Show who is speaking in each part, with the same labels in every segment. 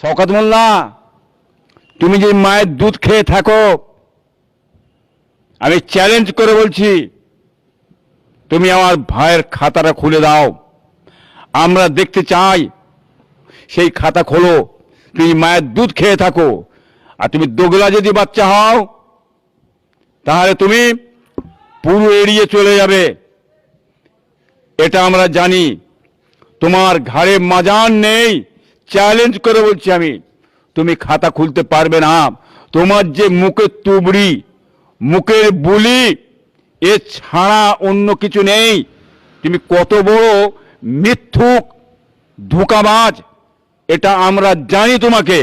Speaker 1: শওকত মোল্লা, তুমি যে মায়ের দুধ খেয়ে থাকো, আমি চ্যালেঞ্জ করে বলছি, তুমি আমার ভাইয়ের খাতাটা খুলে দাও। আমরা দেখতে চাই, সেই খাতা খোলো, তুমি মায়ের দুধ খেয়ে থাকো। আর তুমি দোগলা যদি বাচ্চা হও, তাহলে তুমি পুরো এড়িয়ে চলে যাবে। এটা আমরা জানি, তোমার ঘাড়ে মাজান নেই। চ্যালেঞ্জ করে বলছি আমি, তুমি খাতা খুলতে পারবে না। তোমার যে মুখের তুবড়ি, মুখের বুলি, এ ছাড়া অন্য কিছু নেই। তুমি কত বড় মিথ্যুক ধোকাবাজ, এটা আমরা জানি তোমাকে।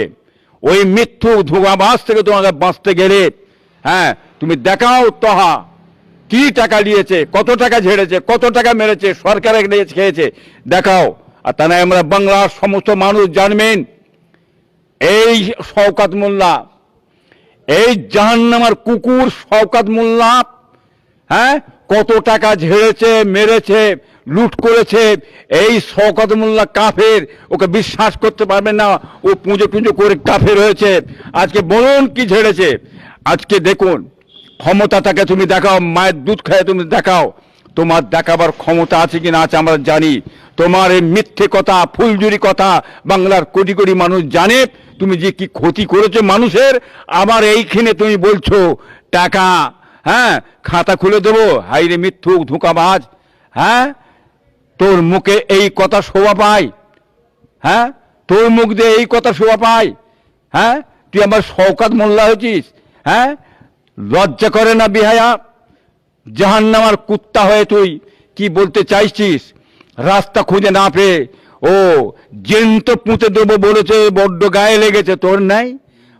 Speaker 1: ওই মিথ্যুক ধোকাবাজ থেকে তোমাকে বাঁচতে গেলে হ্যাঁ তুমি দেখাও তহা। কি টাকা নিয়েছে কত টাকা ঝেড়েছে, কত টাকা মেরেছে, সরকারে নিয়ে খেয়েছে, দেখাও। আর তা নয়, আমরা বাংলার সমস্ত মানুষ জানবেন, এই শওকাত মোল্লা, এই জাহান্নামার কুকুর শওকাত মোল্লা হ্যাঁ কত টাকা ঝেড়েছে, মেরেছে, লুট করেছে, এই শওকত মোল্লা কাফের, ওকে বিশ্বাস করতে পারবেন না, ও পুজো পুজো করে কাফের হয়েছে। আজকে বলুন কি ঝেড়েছে? আজকে দেখুন ক্ষমতাটাকে তুমি দেখাও, মায়ের দুধ খেয়ে তুমি দেখাও। তোমার দেখাবার ক্ষমতা আছে কি না আছে আমরা জানি। তোমার এই মিথ্যে কথা ফুলজুরি কথা বাংলার কোটি কোটি মানুষ জানে। তুমি যে কি ক্ষতি করেছ মানুষের, আবার এইখানে তুমি বলছো, টাকা হ্যাঁ খাতা খুলে দেবো, হাইরে মিথ্যুক ধোঁকাবাজ হ্যাঁ তোর মুখে এই কথা শোভা পায় হ্যাঁ তোর মুখ দিয়ে এই কথা শোভা পায় হ্যাঁ তুই আমার শওকাত মোল্লা হয়েছিস হ্যাঁ লজ্জা করে না বিহায়া জাহান্নামার কুত্তা হয়ে তুই কি বলতে চাইছিস? রাস্তা খুঁজে না পেয়ে। ও জেন্ত পুঁতে দেবো বলেছে, বড্ড গায়ে লেগেছে। তোর নাই?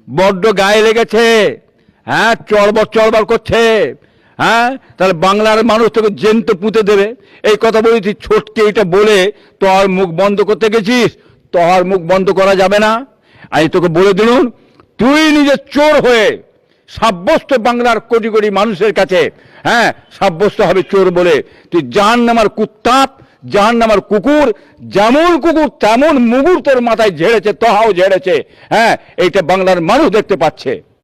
Speaker 1: বড্ড গায়ে লেগেছে। হ্যাঁ চড়বর চড়বর করছে। হ্যাঁ তাহলে বাংলার মানুষ তোকে জেন্ত পুঁতে দেবে। এই কথা বলেছি, ছোটকে এটা বলে তোর মুখ বন্ধ করতে গেছিস? তোর মুখ বন্ধ করা যাবে না। আমি তোকে বলে দিলুন তুই নিজে চোর হয়ে সাব্যস্ত বাংলার কোটি কোটি মানুষের কাছে হ্যাঁ সাব্যস্ত হবে চোর বলে। তুই জান নামার কুত্তাপ জান নামার কুকুর, যেমন কুকুর তেমন মুগুর তোর মাথায় ঝেড়েছে, তহাও ঝেড়েছে হ্যাঁ এইটা বাংলার মানুষ দেখতে পাচ্ছে।